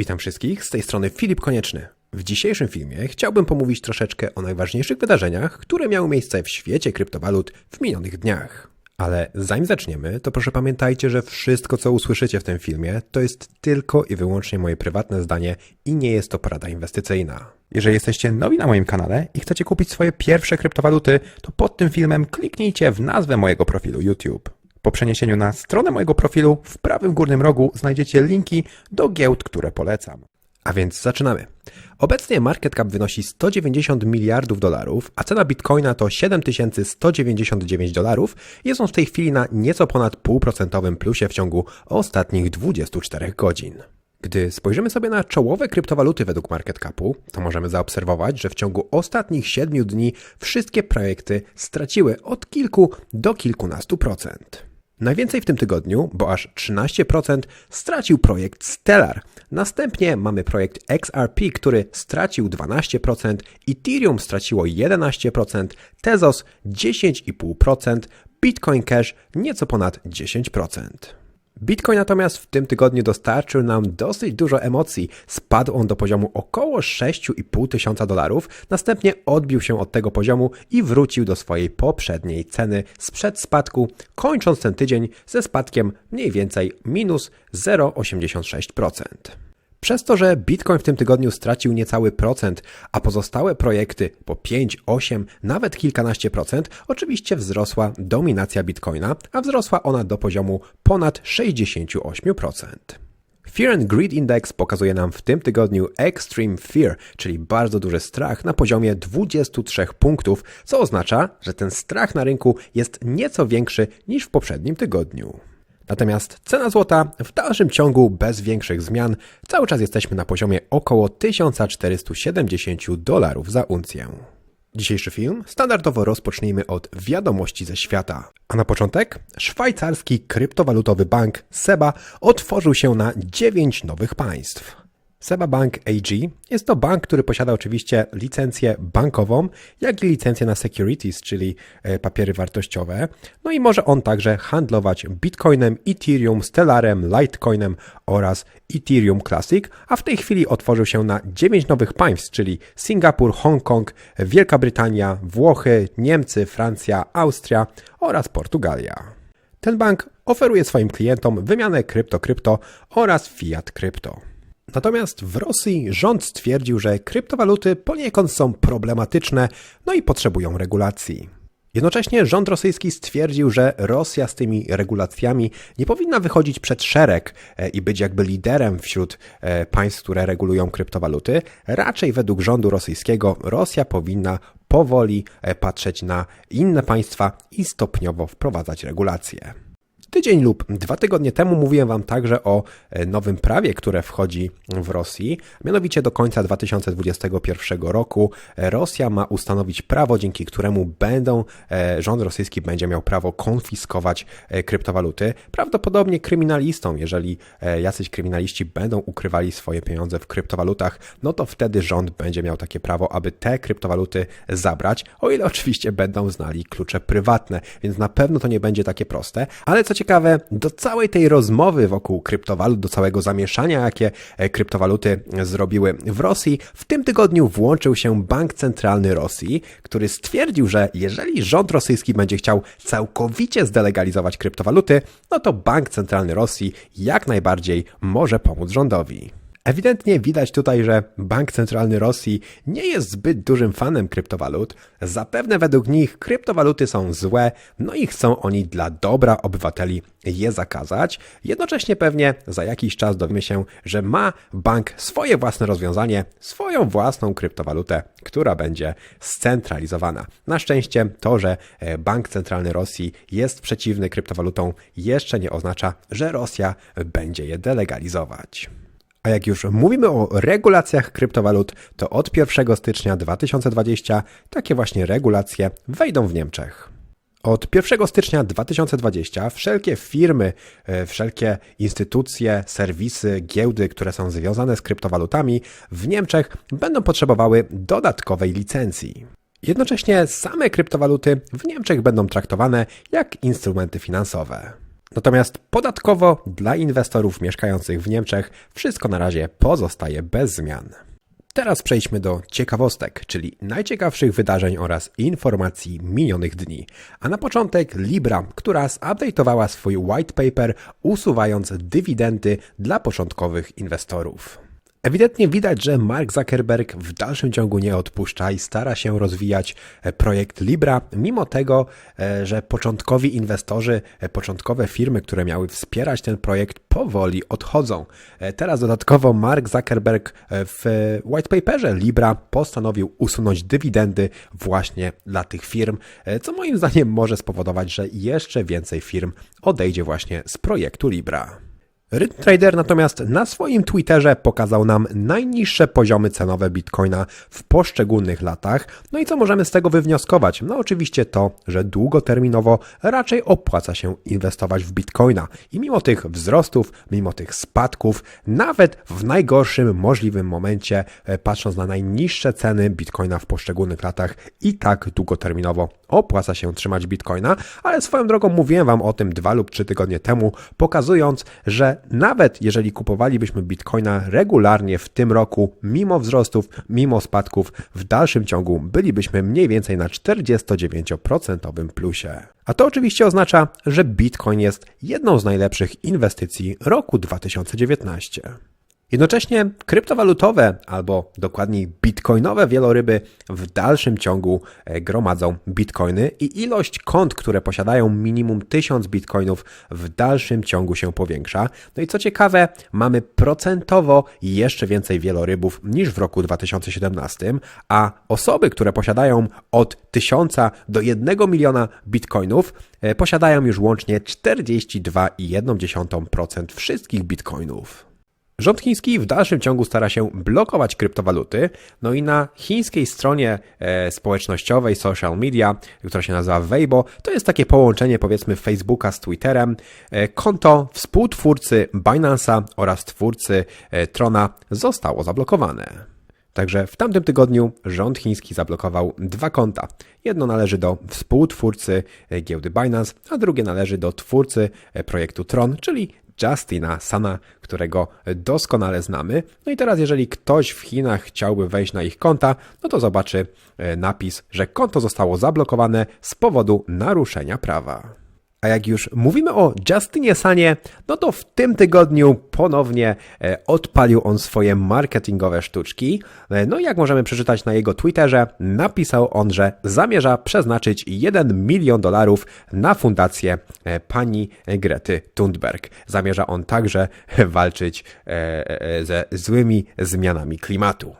Witam wszystkich, z tej strony Filip Konieczny. W dzisiejszym filmie chciałbym pomówić troszeczkę o najważniejszych wydarzeniach, które miały miejsce w świecie kryptowalut w minionych dniach. Ale zanim zaczniemy, to proszę pamiętajcie, że wszystko co usłyszycie w tym filmie to jest tylko i wyłącznie moje prywatne zdanie i nie jest to porada inwestycyjna. Jeżeli jesteście nowi na moim kanale i chcecie kupić swoje pierwsze kryptowaluty, to pod tym filmem kliknijcie w nazwę mojego profilu YouTube. Po przeniesieniu na stronę mojego profilu w prawym górnym rogu znajdziecie linki do giełd, które polecam. A więc zaczynamy. Obecnie market cap wynosi 190 miliardów dolarów, a cena bitcoina to 7199 dolarów. Jest on w tej chwili na nieco ponad 0,5% plusie w ciągu ostatnich 24 godzin. Gdy spojrzymy sobie na czołowe kryptowaluty według market capu, to możemy zaobserwować, że w ciągu ostatnich 7 dni wszystkie projekty straciły od kilku do kilkunastu procent. Najwięcej w tym tygodniu, bo aż 13% stracił projekt Stellar. Następnie mamy projekt XRP, który stracił 12%, Ethereum straciło 11%, Tezos 10,5%, Bitcoin Cash nieco ponad 10%. Bitcoin natomiast w tym tygodniu dostarczył nam dosyć dużo emocji. Spadł on do poziomu około 6,5 tysiąca dolarów, następnie odbił się od tego poziomu i wrócił do swojej poprzedniej ceny sprzed spadku, kończąc ten tydzień ze spadkiem mniej więcej minus 0,86%. Przez to, że Bitcoin w tym tygodniu stracił niecały procent, a pozostałe projekty po 5, 8, nawet kilkanaście procent, oczywiście wzrosła dominacja Bitcoina, a wzrosła ona do poziomu ponad 68%. Fear and Greed Index pokazuje nam w tym tygodniu Extreme Fear, czyli bardzo duży strach na poziomie 23 punktów, co oznacza, że ten strach na rynku jest nieco większy niż w poprzednim tygodniu. Natomiast cena złota w dalszym ciągu bez większych zmian cały czas jesteśmy na poziomie około 1470 dolarów za uncję. Dzisiejszy film standardowo rozpocznijmy od wiadomości ze świata. A na początek szwajcarski kryptowalutowy bank SEBA otworzył się na 9 nowych państw. Seba Bank AG jest to bank, który posiada oczywiście licencję bankową, jak i licencję na securities, czyli e, papiery wartościowe. No i może on także handlować Bitcoinem, Ethereum, Stellarem, Litecoinem oraz Ethereum Classic, a w tej chwili otworzył się na 9 nowych państw, czyli Singapur, Hongkong, Wielka Brytania, Włochy, Niemcy, Francja, Austria oraz Portugalia. Ten bank oferuje swoim klientom wymianę krypto-krypto oraz fiat-krypto. Natomiast w Rosji rząd stwierdził, że kryptowaluty poniekąd są problematyczne, no i potrzebują regulacji. Jednocześnie rząd rosyjski stwierdził, że Rosja z tymi regulacjami nie powinna wychodzić przed szereg e, i być jakby liderem wśród e, państw, które regulują kryptowaluty. Raczej według rządu rosyjskiego Rosja powinna powoli e, patrzeć na inne państwa i stopniowo wprowadzać regulacje. Tydzień lub dwa tygodnie temu mówiłem Wam także o e, nowym prawie, które wchodzi w Rosji. Mianowicie do końca 2021 roku e, Rosja ma ustanowić prawo, dzięki któremu będą, e, rząd rosyjski będzie miał prawo konfiskować kryptowaluty. Prawdopodobnie kryminalistom, jeżeli jacyś kryminaliści będą ukrywali swoje pieniądze w kryptowalutach, no to wtedy rząd będzie miał takie prawo, aby te kryptowaluty zabrać, o ile oczywiście będą znali klucze prywatne, więc na pewno to nie będzie takie proste, ale co ciekawe, do całej tej rozmowy wokół kryptowalut, do całego zamieszania, jakie e, kryptowaluty zrobiły w Rosji, w tym tygodniu włączył się Bank Centralny Rosji, który stwierdził, że jeżeli rząd rosyjski będzie chciał całkowicie zdelegalizować kryptowaluty, no to Bank Centralny Rosji jak najbardziej może pomóc rządowi. Ewidentnie widać tutaj, że Bank Centralny Rosji nie jest zbyt dużym fanem kryptowalut. Zapewne według nich kryptowaluty są złe, no i chcą oni dla dobra obywateli je zakazać. Jednocześnie pewnie za jakiś czas dowiemy się, że ma bank swoje własne rozwiązanie, swoją własną kryptowalutę, która będzie scentralizowana. Na szczęście to, że e, Bank Centralny Rosji jest przeciwny kryptowalutom, jeszcze nie oznacza, że Rosja będzie je delegalizować. A jak już mówimy o regulacjach kryptowalut, to od 1 stycznia 2020 takie właśnie regulacje wejdą w Niemczech. Od 1 stycznia 2020 wszelkie firmy, e, wszelkie instytucje, serwisy, giełdy, które są związane z kryptowalutami w Niemczech będą potrzebowały dodatkowej licencji. Jednocześnie same kryptowaluty w Niemczech będą traktowane jak instrumenty finansowe. Natomiast podatkowo dla inwestorów mieszkających w Niemczech wszystko na razie pozostaje bez zmian. Teraz przejdźmy do ciekawostek, czyli najciekawszych wydarzeń oraz informacji minionych dni. A na początek Libra, która zupdate'owała swój white paper, usuwając dywidendy dla początkowych inwestorów. Ewidentnie widać, że Mark Zuckerberg w dalszym ciągu nie odpuszcza i stara się rozwijać e, projekt Libra, mimo tego, e, że początkowi inwestorzy, e, początkowe firmy, które miały wspierać ten projekt, powoli odchodzą. Teraz dodatkowo Mark Zuckerberg w white paperze Libra postanowił usunąć dywidendy właśnie dla tych firm, co moim zdaniem może spowodować, że jeszcze więcej firm odejdzie właśnie z projektu Libra. Rytm Trader natomiast na swoim Twitterze pokazał nam najniższe poziomy cenowe Bitcoina w poszczególnych latach. No i co możemy z tego wywnioskować? No oczywiście to, że długoterminowo raczej opłaca się inwestować w Bitcoina. I mimo tych wzrostów, mimo tych spadków, nawet w najgorszym możliwym momencie, e, patrząc na najniższe ceny Bitcoina w poszczególnych latach, i tak długoterminowo opłaca się trzymać Bitcoina, ale swoją drogą mówiłem Wam o tym dwa lub trzy tygodnie temu, pokazując, że nawet jeżeli kupowalibyśmy bitcoina regularnie w tym roku, mimo wzrostów, mimo spadków, w dalszym ciągu bylibyśmy mniej więcej na 49% plusie. A to oczywiście oznacza, że bitcoin jest jedną z najlepszych inwestycji roku 2019. Jednocześnie kryptowalutowe, albo dokładniej bitcoinowe wieloryby w dalszym ciągu e, gromadzą bitcoiny i ilość kont, które posiadają minimum 1000 bitcoinów w dalszym ciągu się powiększa. No i co ciekawe, mamy procentowo jeszcze więcej wielorybów niż w roku 2017, a osoby, które posiadają od 1000 do 1 miliona bitcoinów, e, posiadają już łącznie 42,1% wszystkich bitcoinów. Rząd chiński w dalszym ciągu stara się blokować kryptowaluty, no i na chińskiej stronie e, społecznościowej social media, która się nazywa Weibo, to jest takie połączenie powiedzmy Facebooka z Twitterem, e, konto współtwórcy Binance'a oraz twórcy e, Trona zostało zablokowane. Także w tamtym tygodniu rząd chiński zablokował dwa konta. Jedno należy do współtwórcy giełdy Binance, a drugie należy do twórcy projektu Tron, czyli Justina Sana, którego doskonale znamy. No i teraz, jeżeli ktoś w Chinach chciałby wejść na ich konta, no to zobaczy e, napis, że konto zostało zablokowane z powodu naruszenia prawa. A jak już mówimy o Justinie Sanie, no to w tym tygodniu ponownie e, odpalił on swoje marketingowe sztuczki. E, no i jak możemy przeczytać na jego Twitterze, napisał on, że zamierza przeznaczyć 1 milion dolarów na fundację e, pani Grety Thunberg. Zamierza on także walczyć ze złymi zmianami klimatu.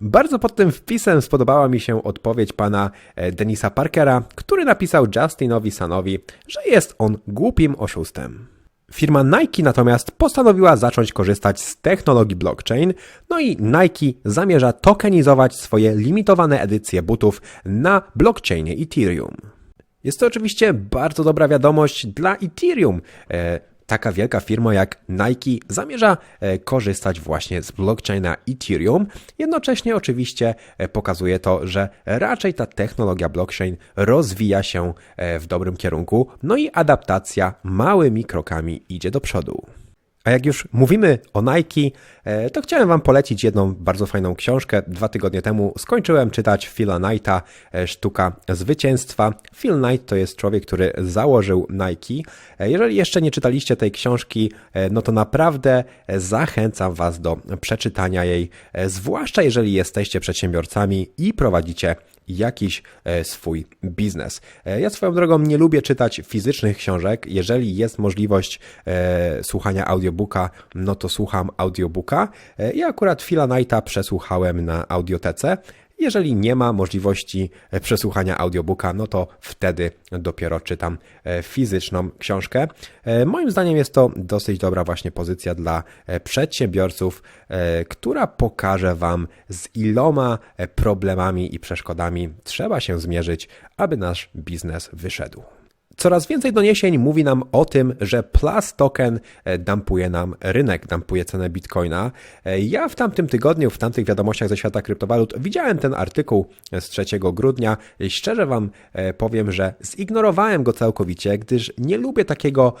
Bardzo pod tym wpisem spodobała mi się odpowiedź pana e, Denisa Parkera, który napisał Justinowi Sanowi, że jest on głupim oszustem. Firma Nike natomiast postanowiła zacząć korzystać z technologii blockchain, no i Nike zamierza tokenizować swoje limitowane edycje butów na blockchainie Ethereum. Jest to oczywiście bardzo dobra wiadomość dla Ethereum. Taka wielka firma jak Nike zamierza e, korzystać właśnie z blockchaina Ethereum. Jednocześnie oczywiście e, pokazuje to, że raczej ta technologia blockchain rozwija się e, w dobrym kierunku, no i adaptacja małymi krokami idzie do przodu. A jak już mówimy o Nike, e, to chciałem Wam polecić jedną bardzo fajną książkę. Dwa tygodnie temu skończyłem czytać Phila Knighta, e, Sztuka Zwycięstwa. Phil Knight to jest człowiek, który założył Nike. E, jeżeli jeszcze nie czytaliście tej książki, no to naprawdę zachęcam Was do przeczytania jej, zwłaszcza jeżeli jesteście przedsiębiorcami i prowadzicie jakiś swój biznes. Ja swoją drogą nie lubię czytać fizycznych książek. Jeżeli jest możliwość słuchania audiobooka, no to słucham audiobooka. Ja akurat Phila Knighta przesłuchałem na audiotece. Jeżeli nie ma możliwości e, przesłuchania audiobooka, no to wtedy dopiero czytam e, fizyczną książkę. E, moim zdaniem jest to dosyć dobra właśnie pozycja dla przedsiębiorców, która pokaże Wam z iloma problemami i przeszkodami trzeba się zmierzyć, aby nasz biznes wyszedł. Coraz więcej doniesień mówi nam o tym, że Plus Token e, dumpuje nam rynek, dumpuje cenę Bitcoina. E, Ja w tamtym tygodniu, w tamtych wiadomościach ze świata kryptowalut widziałem ten artykuł z 3 grudnia. Szczerze Wam e, powiem, że zignorowałem go całkowicie, gdyż nie lubię takiego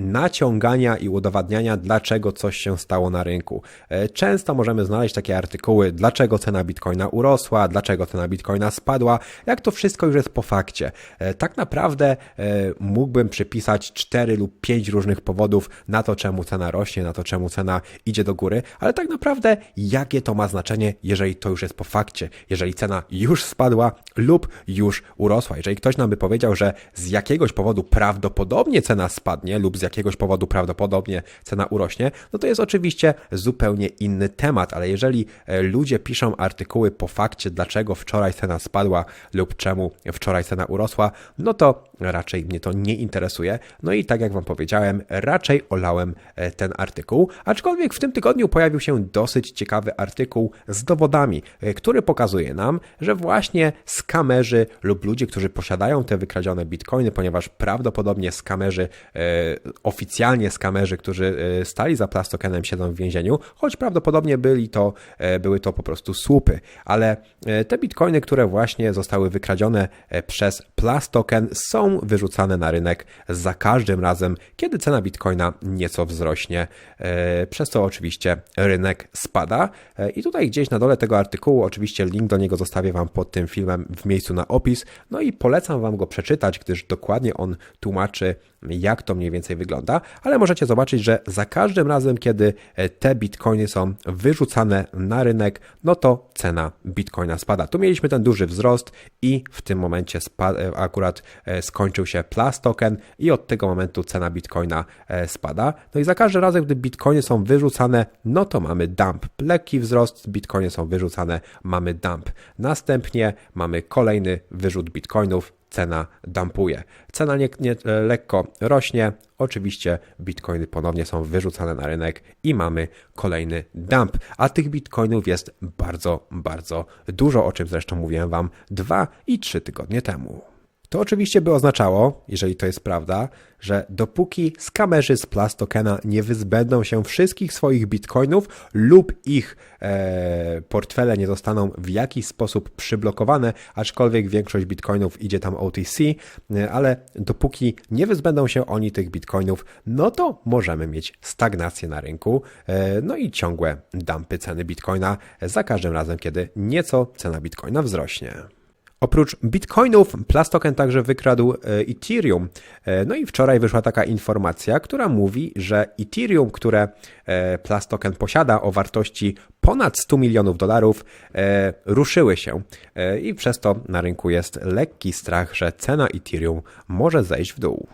naciągania i udowadniania, dlaczego coś się stało na rynku. E, Często możemy znaleźć takie artykuły, dlaczego cena bitcoina urosła, dlaczego cena bitcoina spadła, jak to wszystko już jest po fakcie. E, Tak naprawdę e, mógłbym przypisać 4 lub 5 różnych powodów na to, czemu cena rośnie, na to, czemu cena idzie do góry, ale tak naprawdę jakie to ma znaczenie, jeżeli to już jest po fakcie, jeżeli cena już spadła lub już urosła. Jeżeli ktoś nam by powiedział, że z jakiegoś powodu prawdopodobnie cena spadnie lub z jakiegoś powodu prawdopodobnie cena urośnie, no to jest oczywiście zupełnie inny temat, ale jeżeli e, ludzie piszą artykuły po fakcie, dlaczego wczoraj cena spadła lub czemu wczoraj cena urosła, no to raczej mnie to nie interesuje. No i tak jak Wam powiedziałem, raczej olałem e, ten artykuł, aczkolwiek w tym tygodniu pojawił się dosyć ciekawy artykuł z dowodami, e, który pokazuje nam, że właśnie skamerzy lub ludzie, którzy posiadają te wykradzione bitcoiny, ponieważ prawdopodobnie skamerzy, oficjalnie skamerzy, którzy e, stali za plastokenem siedzą w więzieniu, choć prawdopodobnie byli to, e, były to po prostu słupy, ale e, te bitcoiny, które właśnie zostały wykradzione przez plastoken są wyrzucane na rynek za każdym razem, kiedy cena bitcoina nieco wzrośnie, przez co oczywiście rynek spada. I tutaj gdzieś na dole tego artykułu, oczywiście link do niego zostawię Wam pod tym filmem w miejscu na opis, no i polecam Wam go przeczytać, gdyż dokładnie on tłumaczy, jak to mniej więcej wygląda, ale możecie zobaczyć, że za każdym razem, kiedy e, te bitcoiny są wyrzucane na rynek, no to cena bitcoina spada. Tu mieliśmy ten duży wzrost i w tym momencie e, akurat e, skończył się plus token i od tego momentu cena bitcoina spada. No i za każdym razem, gdy bitcoiny są wyrzucane, no to mamy dump. Lekki wzrost, bitcoiny są wyrzucane, mamy dump. Następnie mamy kolejny wyrzut bitcoinów, cena dumpuje. Cena nie, nie, e, lekko rośnie, oczywiście bitcoiny ponownie są wyrzucane na rynek i mamy kolejny dump. A tych bitcoinów jest bardzo, bardzo dużo, o czym zresztą mówiłem Wam dwa i trzy tygodnie temu. To oczywiście by oznaczało, jeżeli to jest prawda, że dopóki skamerzy z Plastokena nie wyzbędą się wszystkich swoich bitcoinów lub ich e, portfele nie zostaną w jakiś sposób przyblokowane, aczkolwiek większość bitcoinów idzie tam OTC, e, ale dopóki nie wyzbędą się oni tych bitcoinów, no to możemy mieć stagnację na rynku, e, no i ciągłe dumpy ceny bitcoina za każdym razem, kiedy nieco cena bitcoina wzrośnie. Oprócz bitcoinów, Plastoken także wykradł e, Ethereum. E, No i wczoraj wyszła taka informacja, która mówi, że Ethereum, które e, Plastoken posiada o wartości ponad 100 milionów dolarów, ruszyły się. I przez to na rynku jest lekki strach, że cena Ethereum może zejść w dół.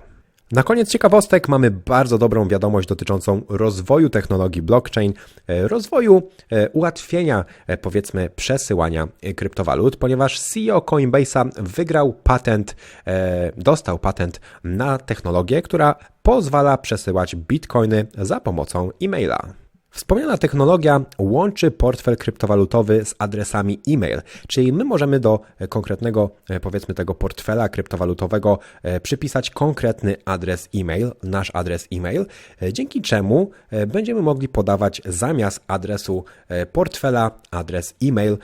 Na koniec ciekawostek mamy bardzo dobrą wiadomość dotyczącą rozwoju technologii blockchain, e, rozwoju e, ułatwienia, e, powiedzmy, przesyłania kryptowalut, ponieważ CEO Coinbase'a wygrał patent, dostał patent na technologię, która pozwala przesyłać bitcoiny za pomocą e-maila. Wspomniana technologia łączy portfel kryptowalutowy z adresami e-mail, czyli my możemy do e, konkretnego, e, powiedzmy, tego portfela kryptowalutowego e, przypisać konkretny adres e-mail, nasz adres e-mail, dzięki czemu będziemy mogli podawać zamiast adresu portfela adres e-mail,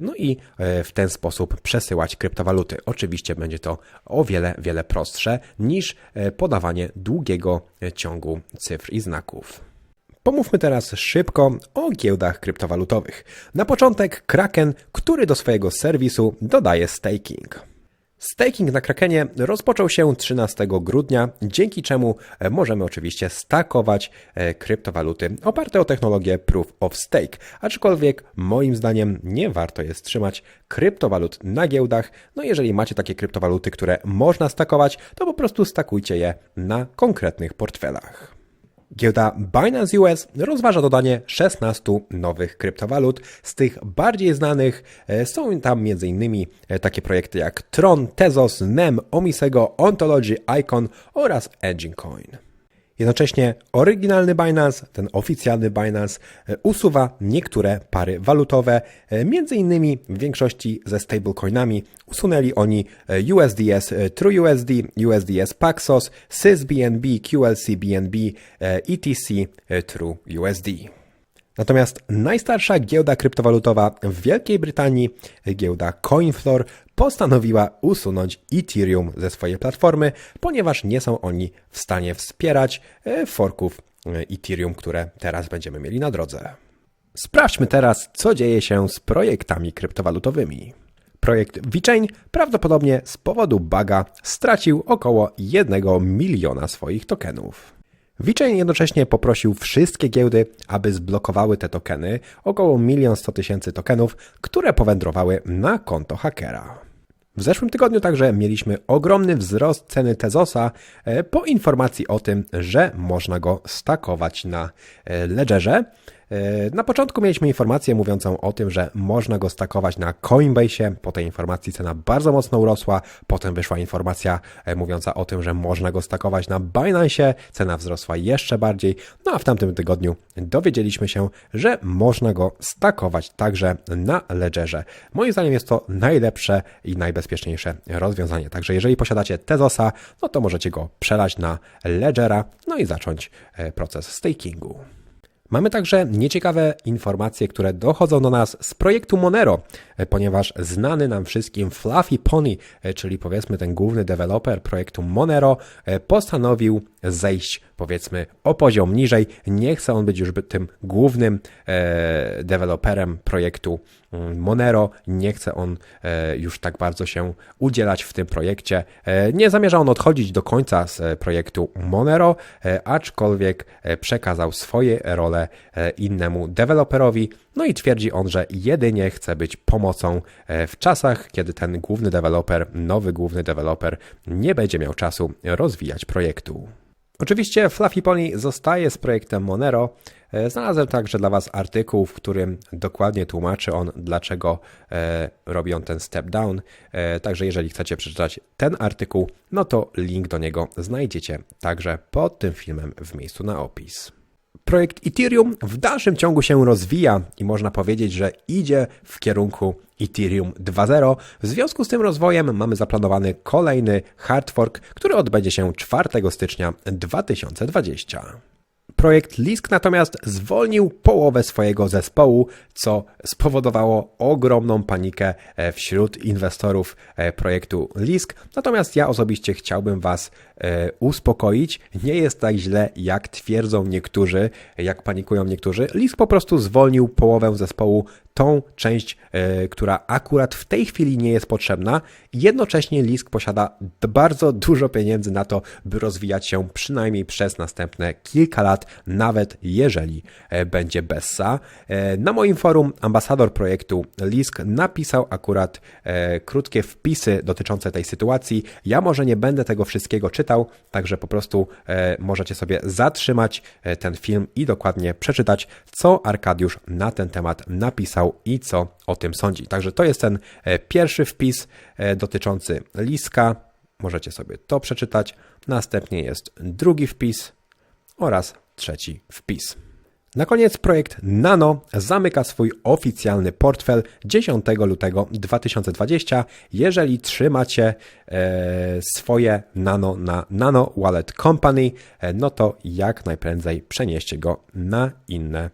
no i w ten sposób przesyłać kryptowaluty. Oczywiście będzie to o wiele, wiele prostsze niż podawanie długiego ciągu cyfr i znaków. Pomówmy teraz szybko o giełdach kryptowalutowych. Na początek Kraken, który do swojego serwisu dodaje staking. Staking na Krakenie rozpoczął się 13 grudnia, dzięki czemu możemy oczywiście stakować e, kryptowaluty oparte o technologię Proof of Stake. Aczkolwiek moim zdaniem nie warto jest trzymać kryptowalut na giełdach. No jeżeli macie takie kryptowaluty, które można stakować, to po prostu stakujcie je na konkretnych portfelach. Giełda Binance US rozważa dodanie 16 nowych kryptowalut. Z tych bardziej znanych e, są tam m.in. takie projekty jak Tron, Tezos, NEM, Omisego, Ontology, Icon oraz Engine Coin. Jednocześnie oryginalny Binance, ten oficjalny Binance, e, usuwa niektóre pary walutowe, e, między innymi w większości ze stablecoinami. Usunęli oni e, USDS TrueUSD, USDS Paxos, SysBNB, QLC BNB, ETC TrueUSD. Natomiast najstarsza giełda kryptowalutowa w Wielkiej Brytanii, giełda CoinFloor, postanowiła usunąć Ethereum ze swojej platformy, ponieważ nie są oni w stanie wspierać e, forków e, Ethereum, które teraz będziemy mieli na drodze. Sprawdźmy teraz, co dzieje się z projektami kryptowalutowymi. Projekt VeChain prawdopodobnie z powodu buga stracił około 1 miliona swoich tokenów. VeChain jednocześnie poprosił wszystkie giełdy, aby zblokowały te tokeny, około 1 100 tysięcy tokenów, które powędrowały na konto hakera. W zeszłym tygodniu także mieliśmy ogromny wzrost ceny Tezosa e, po informacji o tym, że można go stakować na e, Ledgerze. E, na początku mieliśmy informację mówiącą o tym, że można go stakować na Coinbase. Po tej informacji cena bardzo mocno urosła. Potem wyszła informacja e, mówiąca o tym, że można go stakować na Binance. Cena wzrosła jeszcze bardziej. No a w tamtym tygodniu dowiedzieliśmy się, że można go stakować także na Ledgerze. Moim zdaniem jest to najlepsze i najbezpieczniejsze rozwiązanie. Także jeżeli posiadacie Tezosa, no to możecie go przelać na Ledgera, no i zacząć e, proces stakingu. Mamy także nieciekawe informacje, które dochodzą do nas z projektu Monero, e, ponieważ znany nam wszystkim Fluffy Pony, e, czyli powiedzmy ten główny deweloper projektu Monero, e, postanowił zejść powiedzmy o poziom niżej. Nie chce on być już tym głównym e, deweloperem projektu mm, Monero. Nie chce on e, już tak bardzo się udzielać w tym projekcie. E, nie zamierza on odchodzić do końca z projektu Monero, aczkolwiek przekazał swoje role innemu deweloperowi. No i twierdzi on, że jedynie chce być pomocą w czasach, kiedy ten główny deweloper, nowy główny deweloper nie będzie miał czasu rozwijać projektu. Oczywiście Fluffy Pony zostaje z projektem Monero. E, znalazłem także dla Was artykuł, w którym dokładnie tłumaczy on, dlaczego e, robi on ten step down. E, także jeżeli chcecie przeczytać ten artykuł, no to link do niego znajdziecie także pod tym filmem w miejscu na opis. Projekt Ethereum w dalszym ciągu się rozwija i można powiedzieć, że idzie w kierunku Ethereum 2.0. W związku z tym rozwojem mamy zaplanowany kolejny hard fork, który odbędzie się 4 stycznia 2020. Projekt Lisk natomiast zwolnił połowę swojego zespołu, co spowodowało ogromną panikę e, wśród inwestorów e, projektu Lisk. Natomiast ja osobiście chciałbym Was e, uspokoić. Nie jest tak źle, jak twierdzą niektórzy, jak panikują niektórzy. Lisk po prostu zwolnił połowę zespołu tą część, e, która akurat w tej chwili nie jest potrzebna. Jednocześnie Lisk posiada bardzo dużo pieniędzy na to, by rozwijać się przynajmniej przez następne kilka lat, nawet jeżeli e, będzie Bessa. E, na moim forum ambasador projektu Lisk napisał akurat krótkie wpisy dotyczące tej sytuacji. Ja może nie będę tego wszystkiego czytał, także po prostu możecie sobie zatrzymać ten film i dokładnie przeczytać, co Arkadiusz na ten temat napisał i co o tym sądzi. Także to jest ten e, pierwszy wpis e, dotyczący Liska. Możecie sobie to przeczytać. Następnie jest drugi wpis oraz trzeci wpis. Na koniec projekt Nano zamyka swój oficjalny portfel 10 lutego 2020. Jeżeli trzymacie e, swoje Nano na Nano Wallet Company, no to jak najprędzej przenieście go na inne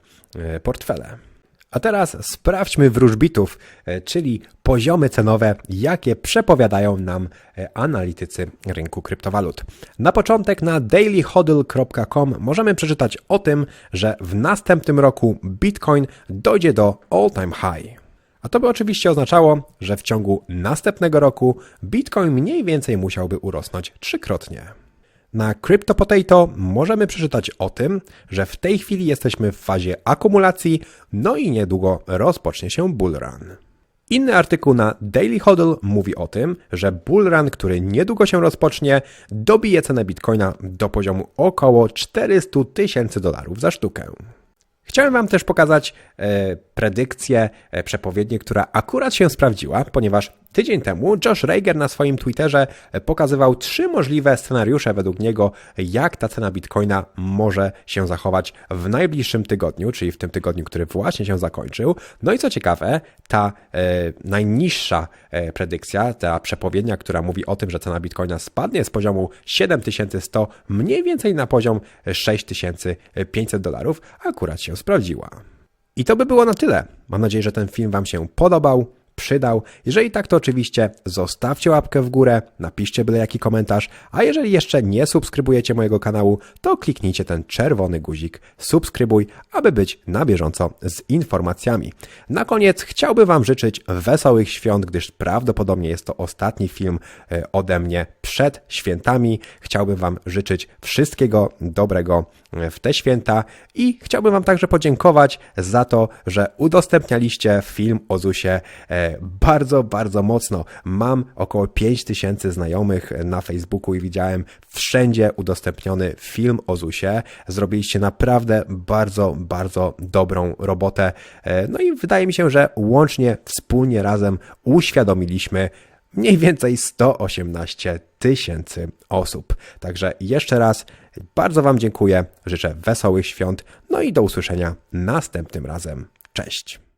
portfele. A teraz sprawdźmy wróżbitów, e, czyli poziomy cenowe, jakie przepowiadają nam e, analitycy rynku kryptowalut. Na początek na dailyhodl.com możemy przeczytać o tym, że w następnym roku Bitcoin dojdzie do all-time high. A to by oczywiście oznaczało, że w ciągu następnego roku Bitcoin mniej więcej musiałby urosnąć trzykrotnie. Na CryptoPotato możemy przeczytać o tym, że w tej chwili jesteśmy w fazie akumulacji, no i niedługo rozpocznie się bullrun. Inny artykuł na Daily Hodl mówi o tym, że bullrun, który niedługo się rozpocznie, dobije cenę bitcoina do poziomu około 400 tysięcy dolarów za sztukę. Chciałem Wam też pokazać e, predykcję, e, przepowiednię, która akurat się sprawdziła, ponieważ tydzień temu Josh Rager na swoim Twitterze e, pokazywał trzy możliwe scenariusze według niego, jak ta cena bitcoina może się zachować w najbliższym tygodniu, czyli w tym tygodniu, który właśnie się zakończył. No i co ciekawe, ta e, najniższa e, predykcja, ta przepowiednia, która mówi o tym, że cena bitcoina spadnie z poziomu 7100 mniej więcej na poziom 6500 dolarów, akurat się sprawdziła. I to by było na tyle. Mam nadzieję, że ten film Wam się podobał, przydał. Jeżeli tak, to oczywiście zostawcie łapkę w górę, napiszcie byle jaki komentarz, a jeżeli jeszcze nie subskrybujecie mojego kanału, to kliknijcie ten czerwony guzik subskrybuj, aby być na bieżąco z informacjami. Na koniec chciałbym Wam życzyć wesołych świąt, gdyż prawdopodobnie jest to ostatni film e, ode mnie przed świętami. Chciałbym Wam życzyć wszystkiego dobrego w te święta i chciałbym Wam także podziękować za to, że udostępnialiście film o ZUSie e, bardzo, bardzo mocno. Mam około 5000 znajomych na Facebooku i widziałem wszędzie udostępniony film o ZUSie. Zrobiliście naprawdę bardzo, bardzo dobrą robotę. E, No i wydaje mi się, że łącznie, wspólnie razem uświadomiliśmy mniej więcej 118 tysięcy osób. Także jeszcze raz bardzo Wam dziękuję, życzę wesołych świąt, no i do usłyszenia następnym razem. Cześć!